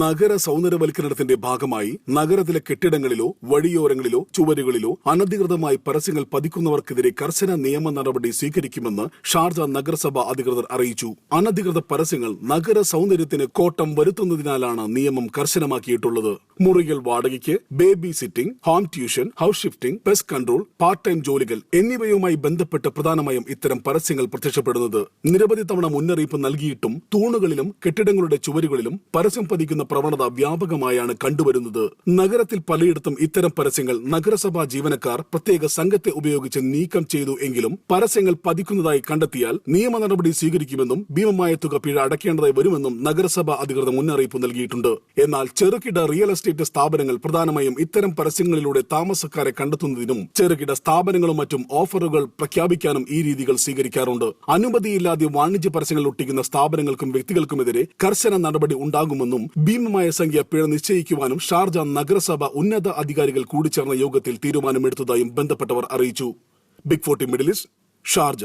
നഗര സൗന്ദര്യവൽക്കരണത്തിന്റെ ഭാഗമായി നഗരത്തിലെ കെട്ടിടങ്ങളിലോ വഴിയോരങ്ങളിലോ ചുവരുകളിലോ അനധികൃതമായി പരസ്യങ്ങൾ പതിക്കുന്നവർക്കെതിരെ കർശന നിയമ നടപടി സ്വീകരിക്കുമെന്ന് ഷാർജ നഗരസഭ അധികൃതർ അറിയിച്ചു. അനധികൃത പരസ്യങ്ങൾ നഗര സൗന്ദര്യത്തിന് കോട്ടം വരുത്തുന്നതിനാലാണ് നിയമം കർശനമാക്കിയിട്ടുള്ളത്. മുറികൾ വാടകയ്ക്ക് baby sitting home tuition house shifting pest control part time ജോലികൾ എന്നിവയുമായി ബന്ധപ്പെട്ട് പ്രധാനമായും ഇത്തരം പരസ്യങ്ങൾ പ്രത്യക്ഷപ്പെടുന്നത്. നിരവധി തവണ മുന്നറിയിപ്പ് നൽകിയിട്ടും തൂണുകളിലും കെട്ടിടങ്ങളുടെ ചുവരുകളിലും പരസ്യം പതിക്കുന്ന പ്രവണത വ്യാപകമായാണ് കണ്ടുവരുന്നത്. നഗരത്തിൽ പലയിടത്തും ഇത്തരം പരസ്യങ്ങൾ നഗരസഭാ ജീവനക്കാർ പ്രത്യേക സംഘത്തെ ഉപയോഗിച്ച് നീക്കം ചെയ്തു എങ്കിലും പരസ്യങ്ങൾ പതിക്കുന്നതായി കണ്ടെത്തിയാൽ നിയമ നടപടി സ്വീകരിക്കുമെന്നും ഭീമമായ തുക പിഴ അടയ്ക്കേണ്ടതായി വരുമെന്നും നഗരസഭാ അധികൃതർ മുന്നറിയിപ്പ് നൽകിയിട്ടുണ്ട്. എന്നാൽ ചെറുകിട റിയൽ എസ്റ്റേറ്റ് സ്ഥാപനങ്ങൾ പ്രധാനമായും ഇത്തരം പരസ്യങ്ങളിലൂടെ താമസക്കാരെ കണ്ടെത്തുന്നതിനും ചെറുകിട സ്ഥാപനങ്ങളും മറ്റും ഓഫറുകൾ പ്രഖ്യാപിക്കാനും ഈ രീതികൾ സ്വീകരിക്കാറുണ്ട്. അനുമതിയില്ലാതെ വാണിജ്യ പരസ്യങ്ങൾ ഒട്ടിക്കുന്ന സ്ഥാപനങ്ങൾക്കും വ്യക്തികൾക്കുമെതിരെ കർശന നടപടി ഉണ്ടാകുമെന്നും ഭീമമായ സംഖ്യ പിഴ നിശ്ചയിക്കുവാനും ഷാർജ നഗരസഭ ഉന്നത അധികാരികൾ കൂടിച്ചേർന്ന യോഗത്തിൽ തീരുമാനമെടുത്തതായും ബന്ധപ്പെട്ടവർ അറിയിച്ചു. Big forty middle east Sharjah.